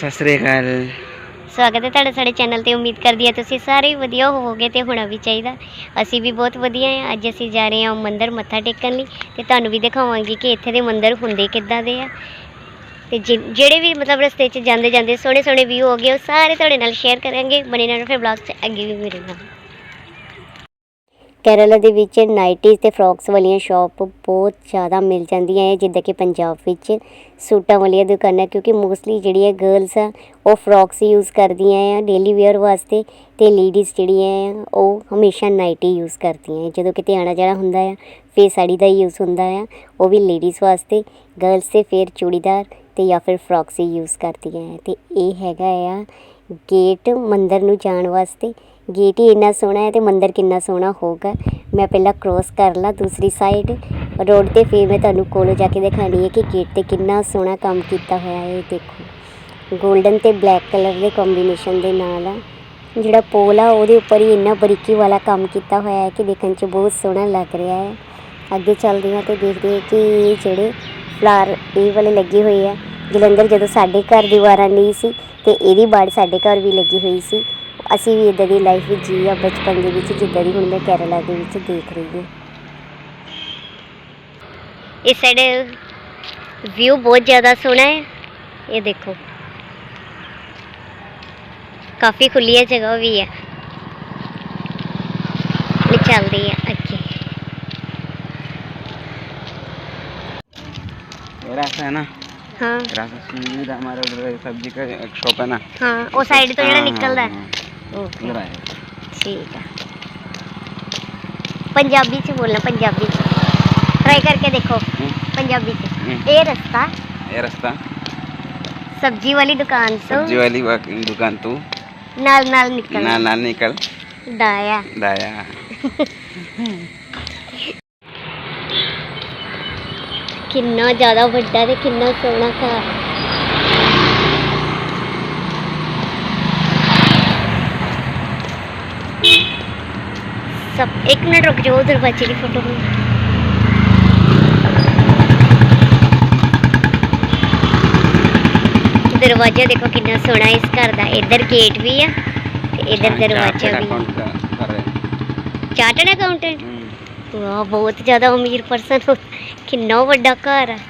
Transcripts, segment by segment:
ਸਤਿ ਸ੍ਰੀ ਅਕਾਲ। ਸਵਾਗਤ ਹੈ ਤੁਹਾਡਾ ਸਾਡੇ ਚੈਨਲ ਤੇ। ਉਮੀਦ ਕਰਦੀ ਹਾਂ ਤੁਸੀਂ ਸਾਰੇ ਵਧੀਆ ਹੋਵੋਗੇ ਤੇ ਹੋਣਾ ਵੀ ਚਾਹੀਦਾ। ਅਸੀਂ ਵੀ ਬਹੁਤ ਵਧੀਆ ਹਾਂ। ਅੱਜ ਅਸੀਂ ਜਾ ਰਹੇ ਹਾਂ ਮੰਦਿਰ ਮੱਥਾ ਟੇਕਣ ਲਈ ਤੇ ਤੁਹਾਨੂੰ ਵੀ ਦਿਖਾਵਾਂਗੇ ਕਿ ਇੱਥੇ ਦੇ ਮੰਦਿਰ ਹੁੰਦੇ ਕਿੱਦਾਂ ਦੇ ਆ। ਤੇ ਜਿ- ਜਿਹੜੇ ਵੀ ਮਤਲਬ ਰਸਤੇ 'ਚ ਜਾਂਦੇ ਜਾਂਦੇ ਸੋਹਣੇ ਸੋਹਣੇ ਵਿਊ ਹੋ ਗਏ, ਉਹ ਸਾਰੇ ਤੁਹਾਡੇ ਨਾਲ ਸ਼ੇਅਰ ਕਰਾਂਗੇ। ਬਣੇ ਨਾਲ ਫਿਰ ਬਲੌਗ 'ਚ। ਅੱਗੇ ਵੀ ਮੇਰੇ ਨਾਲ। ਕੇਰਲਾ ਦੇ ਵਿੱਚ ਨਾਈਟੀਜ਼ ਤੇ ਫਰੋਕਸ ਵਾਲੀਆਂ ਸ਼ਾਪ ਬਹੁਤ ਜ਼ਿਆਦਾ ਮਿਲ ਜਾਂਦੀਆਂ ਹੈ, ਜਿੱਦਾਂ ਕਿ ਪੰਜਾਬ ਵਿੱਚ ਸੂਟਾਂ ਵਾਲੀਆਂ ਦੁਕਾਨਾਂ, ਕਿਉਂਕਿ ਮੋਸਟਲੀ ਜਿਹੜੀਆਂ ਗਰਲਸ ਆ, ਉਹ ਫਰੋਕਸ ਯੂਜ਼ ਕਰਦੀਆਂ ਆ ਡੇਲੀ ਵੇਅਰ ਵਾਸਤੇ ਤੇ ਲੇਡੀਜ਼ ਜਿਹੜੀਆਂ ਆ, ਉਹ ਹਮੇਸ਼ਾ ਨਾਈਟੀ ਯੂਜ਼ ਕਰਦੀਆਂ ਆ ਜਦੋਂ ਕਿਤੇ ਆਣਾ ਜਾਣਾ ਹੁੰਦਾ ਆ, ਫੇਰ ਸਾੜੀ ਦਾ ਯੂਜ਼ ਹੁੰਦਾ ਆ, ਉਹ ਵੀ ਲੇਡੀਜ਼ ਵਾਸਤੇ ਗਰਲਸ ਤੇ ਫਿਰ ਚੂੜੀਦਾਰ ਤੇ ਜਾਂ ਫਿਰ ਫਰੋਕਸ ਹੀ ਯੂਜ਼ ਕਰਦੀਆਂ ਆ ਤੇ ਇਹ ਹੈਗਾ ਆ ਗੇਟ ਮੰਦਰ ਨੂੰ ਜਾਣ ਵਾਸਤੇ ਗੇਟ ਹੀ ਇੰਨਾ ਸੋਹਣਾ ਹੈ ਤੇ ਮੰਦਿਰ ਕਿੰਨਾ ਸੋਹਣਾ ਹੋਊਗਾ। ਮੈਂ ਪਹਿਲਾਂ ਕ੍ਰੋਸ ਕਰ ਲਾਂ ਦੂਸਰੀ ਸਾਈਡ ਰੋਡ ਤੇ ਫਿਰ ਮੈਂ ਤੁਹਾਨੂੰ ਕੋਲੋਂ ਜਾ ਕੇ ਦਿਖਾਣੀ ਹੈ ਕਿ ਗੇਟ ਤੇ ਕਿੰਨਾ ਸੋਹਣਾ ਕੰਮ ਕੀਤਾ ਹੋਇਆ ਹੈ, ਇਹ ਦੇਖੋ। 골ਡਨ ਤੇ ਬਲੈਕ ਕਲਰ ਦੇ ਕੰਬੀਨੇਸ਼ਨ ਦੇ ਨਾਲ ਆ। ਜਿਹੜਾ ਪੋਲ ਆ, ਉਹਦੇ ਉੱਪਰ ਹੀ ਇੰਨਾ ਬਰੀਕੀ ਵਾਲਾ ਕੰਮ ਕੀਤਾ ਹੋਇਆ ਹੈ ਕਿ ਦੇਖਣ 'ਚ ਬਹੁਤ ਸੋਹਣਾ ਲੱਗ ਰਿਹਾ ਹੈ। ਅੱਗੇ ਚੱਲਦੇ ਹਾਂ ਤੇ ਦੇਖਦੇ ਹਾਂ ਕਿ ਜਿਹੜੇ ਫਲਾਰ ਇਹ ਵਾਲੇ ਲੱਗੇ ਹੋਏ ਆ। ਜਲੰਧਰ ਜਦੋਂ ਸਾਡੇ ਘਰ ਦੀਵਾਰਾਂ ਨਹੀਂ ਸੀ ਤੇ ਇਹਦੀ ਬਾੜ ਸਾਡੇ ਘਰ ਵੀ ਲੱਗੀ ਹੋਈ ਸੀ। ਅਸੀਂ ਵੀ ਇਦਾਂ ਦੀ ਲਾਈਫ ਵਿੱਚ ਜੀ ਆ ਬਚਪਨ ਦੇ ਵਿੱਚ ਜਿੱਦਾਂ ਦੀ ਹੁਣ ਮੈਂ ਕੇਰਲਾ ਦੇ ਵਿੱਚ ਦੇਖ ਰਹੀ ਹਾਂ ਇਸ ਸਾਈਡ ਵਿਊ ਬਹੁਤ ਜ਼ਿਆਦਾ ਸੋਹਣਾ ਹੈ ਇਹ ਦੇਖੋ ਕਾਫੀ ਖੁੱਲੀ ਹੈ ਜਗ੍ਹਾ ਵੀ ਹੈ ਇਹ ਚੱਲਦੀ ਹੈ ਅੱਗੇ ये रास्ता है ना ਹਾਂ रास्ता सीधा हमारे उधर एक सब्जी का एक शॉप है ना ਹਾਂ ਉਹ ਸਾਈਡ ਤੋਂ ਜਿਹੜਾ हाँ, हम्म। ठीक है। पंजाबी से बोलना पंजाबी से। ट्राई करके देखो। हम्म। पंजाबी से। हम्म। ए रस्ता। ए रस्ता। सब्ज़ी वाली दुकान से। सब्ज़ी वाली दुकान तू। नाल नाल निकल। नाल नाल निकल। दाया। दाया। किन्ना ज़्यादा बड़ा है किन्ना सोना घर। सब एक मिनट रुक जाओ उधर बच्चे की फोटो दरवाजा देखो कितना सोना इस घर का इधर गेट भी है इधर दरवाजा भी चार्टर्ड अकाउंटेंट वाह बहुत ज़्यादा अमीर पर्सन हो कितना व्डा घर है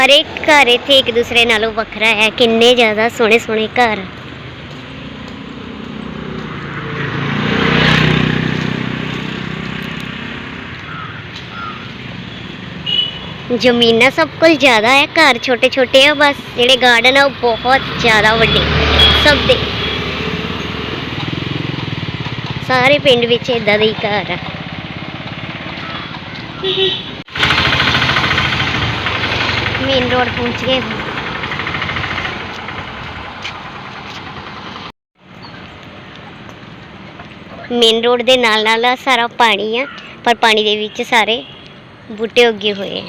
ਹਰੇਕ ਘਰ ਇੱਥੇ ਇੱਕ ਦੂਸਰੇ ਨਾਲੋਂ ਵੱਖਰਾ ਹੈ। ਕਿੰਨੇ ਜ਼ਿਆਦਾ ਸੋਹਣੇ ਸੋਹਣੇ ਘਰ। ਜ਼ਮੀਨਾਂ ਸਭ ਕੋਲ ਜ਼ਿਆਦਾ ਹੈ। ਘਰ ਛੋਟੇ ਛੋਟੇ ਆ ਬਸ। ਜਿਹੜੇ ਗਾਰਡਨ ਆ ਉਹ ਬਹੁਤ ਜ਼ਿਆਦਾ ਵੱਡੇ। ਸਭ ਦੇ। ਸਾਰੇ ਪਿੰਡ ਵਿੱਚ ਇਦਾਂ ਦੇ ਹੀ ਘਰ ਆ। ਮੇਨ ਰੋਡ ਪਹੁੰਚ ਗਏ ਹੁਣ। ਮੇਨ ਰੋਡ ਦੇ ਨਾਲ ਨਾਲ ਸਾਰਾ ਪਾਣੀ ਆ, ਪਰ ਪਾਣੀ ਦੇ ਵਿੱਚ ਸਾਰੇ ਬੂਟੇ ਉੱਗੇ ਹੋਏ ਆ।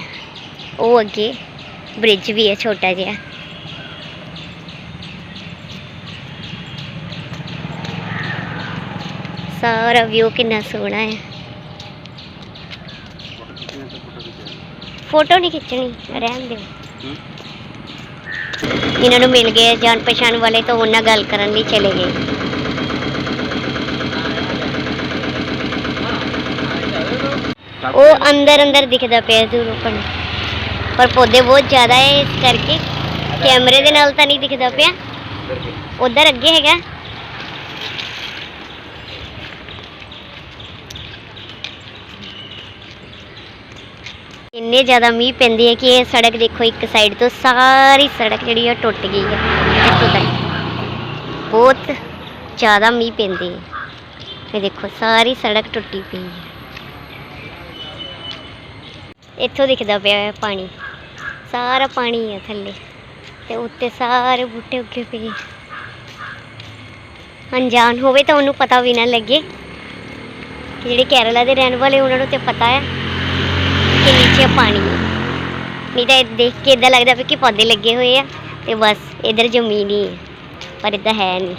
ਉਹ ਅੱਗੇ ਬ੍ਰਿਜ ਵੀ ਹੈ ਛੋਟਾ ਜਿਹਾ। ਸਾਰਾ ਵਿਊ ਕਿੰਨਾ ਸੋਹਣਾ ਹੈ ਫੋਟੋ ਨਹੀਂ ਖਿੱਚਣੀ, ਰਹਿਣ ਦਿਓ। ਇਹਨਾਂ ਨੂੰ ਮਿਲ ਗਏ ਜਾਣ ਪਛਾਣ ਵਾਲੇ ਤਾਂ ਉਹਨਾਂ ਗੱਲ ਕਰਨ ਲਈ ਚਲੇ ਗਏ। ਉਹ ਅੰਦਰ ਅੰਦਰ ਦਿਖਦਾ ਪਿਆ ਦੂਰੋਂ ਪਰ ਪਰ ਪੌਦੇ ਬਹੁਤ ਜ਼ਿਆਦਾ ਹੈ ਇਸ ਕਰਕੇ ਕੈਮਰੇ ਦੇ ਨਾਲ ਤਾਂ ਨਹੀਂ ਦਿਖਦਾ ਪਿਆ। ਉਧਰ ਅੱਗੇ ਹੈਗਾ। ਇੰਨੇ ਜ਼ਿਆਦਾ ਮੀਂਹ ਪੈਂਦੀ ਹੈ ਕਿ ਇਹ ਸੜਕ ਦੇਖੋ, ਇੱਕ ਸਾਈਡ ਤੋਂ ਸਾਰੀ ਸੜਕ ਜਿਹੜੀ ਹੈ ਟੁੱਟ ਗਈ ਹੈ ਇੱਥੋਂ ਤੱਕ। ਬਹੁਤ ਜ਼ਿਆਦਾ ਮੀਂਹ ਪੈਂਦੀ ਹੈ ਇਹ ਦੇਖੋ, ਸਾਰੀ ਸੜਕ ਟੁੱਟੀ ਪਈ ਹੈ ਇੱਥੋਂ ਦਿਖਦਾ ਪਿਆ ਹੈ ਪਾਣੀ। ਸਾਰਾ ਪਾਣੀ ਹੈ ਥੱਲੇ। ਤੇ ਉੱਤੇ ਸਾਰੇ ਬੂਟੇ ਉੱਗੇ ਪਏ ਅਣਜਾਣ ਹੋਵੇ ਤਾਂ ਉਹਨੂੰ ਪਤਾ ਵੀ ਨਾ ਲੱਗੇ। ਕਿ ਜਿਹੜੇ ਕੇਰਲਾ ਦੇ ਰਹਿਣ ਵਾਲੇ, ਉਹਨਾਂ ਨੂੰ ਤੇ ਪਤਾ ਹੈ ਕਿ ਪਾਣੀ ਹੈ ਨਹੀਂ ਤਾਂ ਇਹ ਦੇਖ ਕੇ ਇਦਾਂ ਲੱਗਦਾ ਵੀ ਕਿ ਪੌਦੇ ਲੱਗੇ ਹੋਏ ਆ ਤੇ ਬਸ ਇਧਰ ਜ਼ਮੀਨ ਹੀ ਹੈ, ਪਰ ਇਦਾਂ ਹੈ ਨਹੀਂ।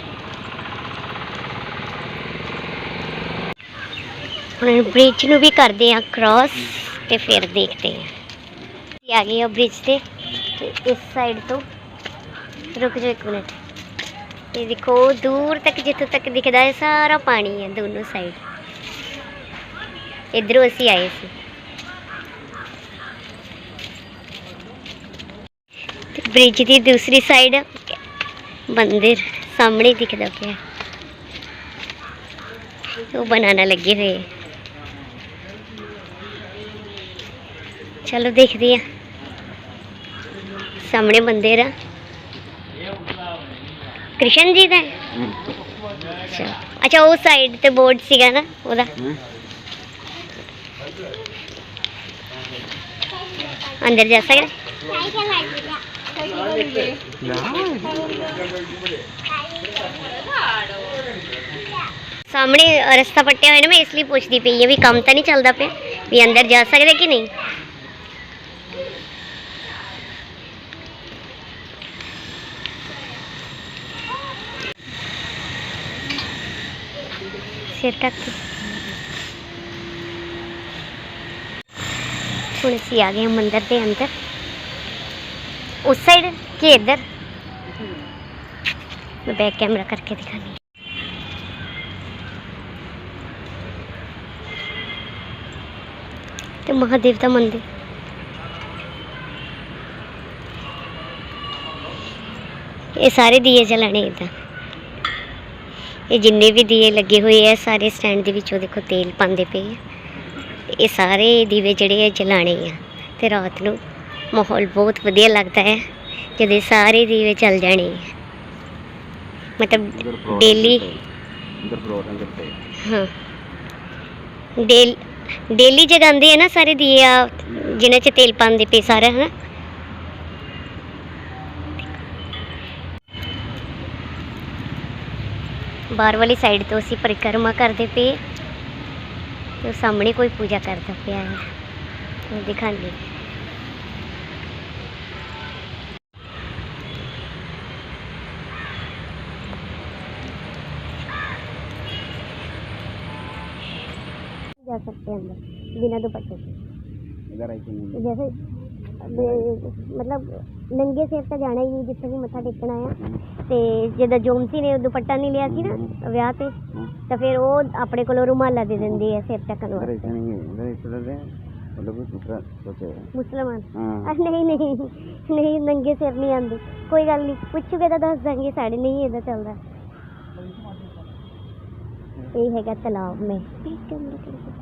ਹੁਣ ਬ੍ਰਿਜ ਨੂੰ ਵੀ ਕਰਦੇ ਆ ਕ੍ਰਾਸ ਤੇ ਫਿਰ ਦੇਖਦੇ ਆ ਆ ਗਏ ਆ ਬ੍ਰਿਜ ਤੇ ਤੇ ਇਸ ਸਾਈਡ ਤੋਂ। ਰੁਕ ਜਾਓ ਇੱਕ ਮਿੰਟ। ਇਹ ਦੇਖੋ ਦੂਰ ਤੱਕ ਜਿੱਥੋਂ ਤੱਕ ਦਿਖਦਾ ਹੈ, ਸਾਰਾ ਪਾਣੀ ਹੈ ਦੋਨੋਂ ਸਾਈਡ ਇਧਰੋਂ ਅਸੀਂ ਆਏ ਸੀ। ਬ੍ਰਿਜ ਦੀ ਦੂਸਰੀ ਸਾਈਡ ਮੰਦਿਰ ਸਾਹਮਣੇ ਦਿਖਦਾ ਪਿਆ। ਉਹ ਬਣਾਣਾ ਲੱਗੇ ਹੋਏ। ਚਲੋ ਦੇਖਦੇ ਆ ਸਾਹਮਣੇ ਮੰਦਿਰ ਆ ਕ੍ਰਿਸ਼ਨ ਜੀ ਦਾ। ਅੱਛਾ। ਅੱਛਾ, ਉਹ ਸਾਈਡ ਤੇ ਬੋਰਡ ਸੀਗਾ ਨਾ ਉਹਦਾ। ਅੰਦਰ ਜਾ ਸਕਦੇ? ਸਾਹਮਣੇ ਰਸਤਾ ਪੱਟਿਆ ਹੋਇਆ ਨਾ, ਮੈਂ ਇਸ ਲਈ ਪੁੱਛਦੀ ਪਈ ਹਾਂ ਵੀ ਕੰਮ ਤਾਂ ਨਹੀਂ ਚੱਲਦਾ ਪਿਆ? ਵੀ ਅੰਦਰ ਜਾ ਸਕਦੇ ਕਿ ਨਹੀਂ? ਸਿਰ ਢੱਕ ਹੁਣ ਅਸੀਂ ਆ ਗਏ ਹਾਂ ਮੰਦਿਰ ਦੇ ਅੰਦਰ। ਉਸ ਸਾਈਡ ਕਿ ਇੱਧਰ ਮੈਂ ਬੈਕ ਕੈਮਰਾ ਕਰਕੇ ਦਿਖਾਣੀ ਤੇ ਮਹਾਦੇਵ ਦਾ ਮੰਦਿਰ ਇਹ ਸਾਰੇ ਦੀਏ ਜਲਾਣੇ ਇਦਾਂ ਇਹ ਜਿੰਨੇ ਵੀ ਦੀਏ ਲੱਗੇ ਹੋਏ ਆ ਸਾਰੇ ਸਟੈਂਡ ਦੇ ਵਿੱਚੋਂ ਦੇਖੋ ਤੇਲ ਪਾਉਂਦੇ ਪਏ ਆ ਇਹ ਸਾਰੇ ਦੀਵੇ ਜਿਹੜੇ ਆ ਜਲਾਣੇ ਆ ਤੇ ਰਾਤ ਨੂੰ ਮਾਹੌਲ ਬਹੁਤ ਵਧੀਆ ਲੱਗਦਾ ਹੈ ਜਦੋਂ ਸਾਰੇ ਦੀਵੇ ਚੱਲ ਜਾਣੇ। ਮਤਲਬ ਡੇਲੀ ਇਧਰ ਪ੍ਰੋਗਰਾਮ ਕਰਤੇ ਹਾਂ। ਡੇਲ ਡੇਲੀ ਜਗਾਉਂਦੇ ਆ ਨਾ ਸਾਰੇ ਦੀਏ ਆ ਜਿਨ੍ਹਾਂ 'ਚ ਤੇਲ ਪਾਉਂਦੇ ਪਏ ਸਾਰਾ ਹਨਾ? ਬਾਹਰ ਵਾਲੀ ਸਾਈਡ ਤੋਂ ਅਸੀਂ ਪਰਿਕਰਮਾ ਕਰਦੇ ਪਏ। ਤੇ ਸਾਹਮਣੇ ਕੋਈ ਪੂਜਾ ਕਰਦਾ ਪਿਆ ਹੈ। ਦਿਖਾਉਂਦੇ। जा सकते हैं अंदर बिना दुपट्टे के इधर आई थी जैसे ਬੇ- ਮਤਲਬ ਨੰਗੇ ਸਿਰ ਤਾਂ ਜਾਣਾ ਹੀ ਨਹੀਂ ਜਿੱਥੇ ਵੀ ਮੱਥਾ ਟੇਕਣਾ ਆ ਤੇ ਜਦੋਂ ਜੋਮਸੀ ਨੇ ਦੁਪੱਟਾ ਨਹੀਂ ਲਿਆ ਸੀ ਨਾ ਵਿਆਹ ਤੇ ਤਾਂ ਫਿਰ ਉਹ ਆਪਣੇ ਕੋਲੋਂ ਰੁਮਾਲਾ ਦੇ ਦਿੰਦੇ ਆ ਸਿਰ ਢੱਕਣ इधर ਵਾਸਤੇ ऐसे नहीं है इधर ऐसे रहते हैं मतलब कुछ दूसरा सोचे ਮੁਸਲਮਾਨ हाँ ਅਹ ਨਹੀਂ ਨਹੀਂ ਨਹੀਂ ਨੰਗੇ ਸਿਰ ਨਹੀਂ ਆਉਂਦੇ ਕੋਈ ਗੱਲ ਨਹੀਂ ਪੁੱਛੂਗੇ ਤਾਂ ਦੱਸ ਦਾਂਗੇ ਸਾਡੇ ਨਹੀਂ ਇਹਦਾ ਚੱਲਦਾ ਇਹ ਹੈਗਾ ਤਲਾਬ में ना ਹੂੰ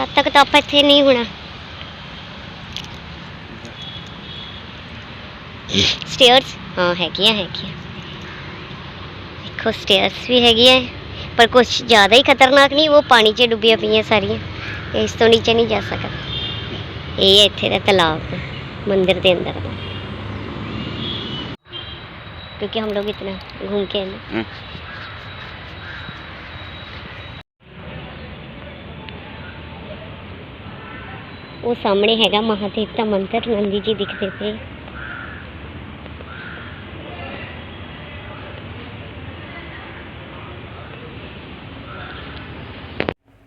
ਤਦ ਤੱਕ ਤਾਂ ਆਪਾਂ ਇੱਥੇ ਨਹੀਂ ਹੋਣਾ ਸਟੇਅਰਸ ਹਾਂ ਹੈਗੀਆਂ ਹੈਗੀਆਂ ਦੇਖੋ ਸਟੇਅਰਸ ਵੀ ਹੈਗੀਆਂ ਪਰ ਕੁਝ ਜ਼ਿਆਦਾ ਹੀ ਖਤਰਨਾਕ ਨਹੀਂ ਉਹ ਪਾਣੀ 'ਚ ਡੁੱਬੀਆਂ ਪਈਆਂ ਸਾਰੀਆਂ ਇਸ ਤੋਂ ਨੀਚੇ ਨਹੀਂ ਜਾ ਸਕਦਾ ਇਹ ਹੈ ਇੱਥੇ ਦਾ ਤਲਾਬ ਮੰਦਿਰ ਦੇ ਅੰਦਰ ਦਾ क्योंकि हम लोग इतना घूम के आए ਉਹ ਸਾਹਮਣੇ ਹੈਗਾ ਮਹਾਦੇਵ ਦਾ ਮੰਦਿਰ, ਨੰਦੀ ਜੀ ਦਿਖਦੇ ਪਏ।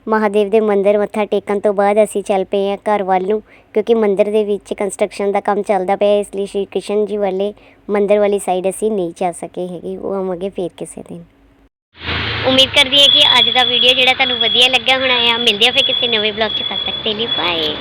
ਮਹਾਦੇਵ ਦੇ ਮੰਦਿਰ ਮੱਥਾ ਟੇਕਣ ਤੋਂ ਬਾਅਦ ਅਸੀਂ ਚੱਲ ਪਏ ਹਾਂ ਘਰ ਵੱਲ ਨੂੰ, ਕਿਉਂਕਿ ਮੰਦਿਰ ਦੇ ਵਿੱਚ ਕੰਸਟਰਕਸ਼ਨ ਦਾ ਕੰਮ ਚੱਲਦਾ ਪਿਆ ਇਸ ਲਈ ਸ਼੍ਰੀ ਕ੍ਰਿਸ਼ਨ ਜੀ ਵਾਲੇ ਮੰਦਿਰ ਵਾਲੀ ਸਾਈਡ ਅਸੀਂ ਨਹੀਂ ਜਾ ਸਕੇ ਹੈਗੇ, ਉਹ ਆਵਾਂਗੇ ਫੇਰ ਕਿਸੇ ਦਿਨ। ਉਮੀਦ ਕਰਦੀ ਹਾਂ ਕਿ ਅੱਜ ਦਾ ਵੀਡੀਓ ਜਿਹੜਾ ਤੁਹਾਨੂੰ ਵਧੀਆ ਲੱਗਾ ਹੋਣਾ ਆ ਮਿਲਦੇ ਆ ਫਿਰ ਕਿਸੇ ਨਵੇਂ ਬਲੌਗ 'ਚ, ਤਦ ਤੱਕ ਦੇ ਲਈ ਬਾਏ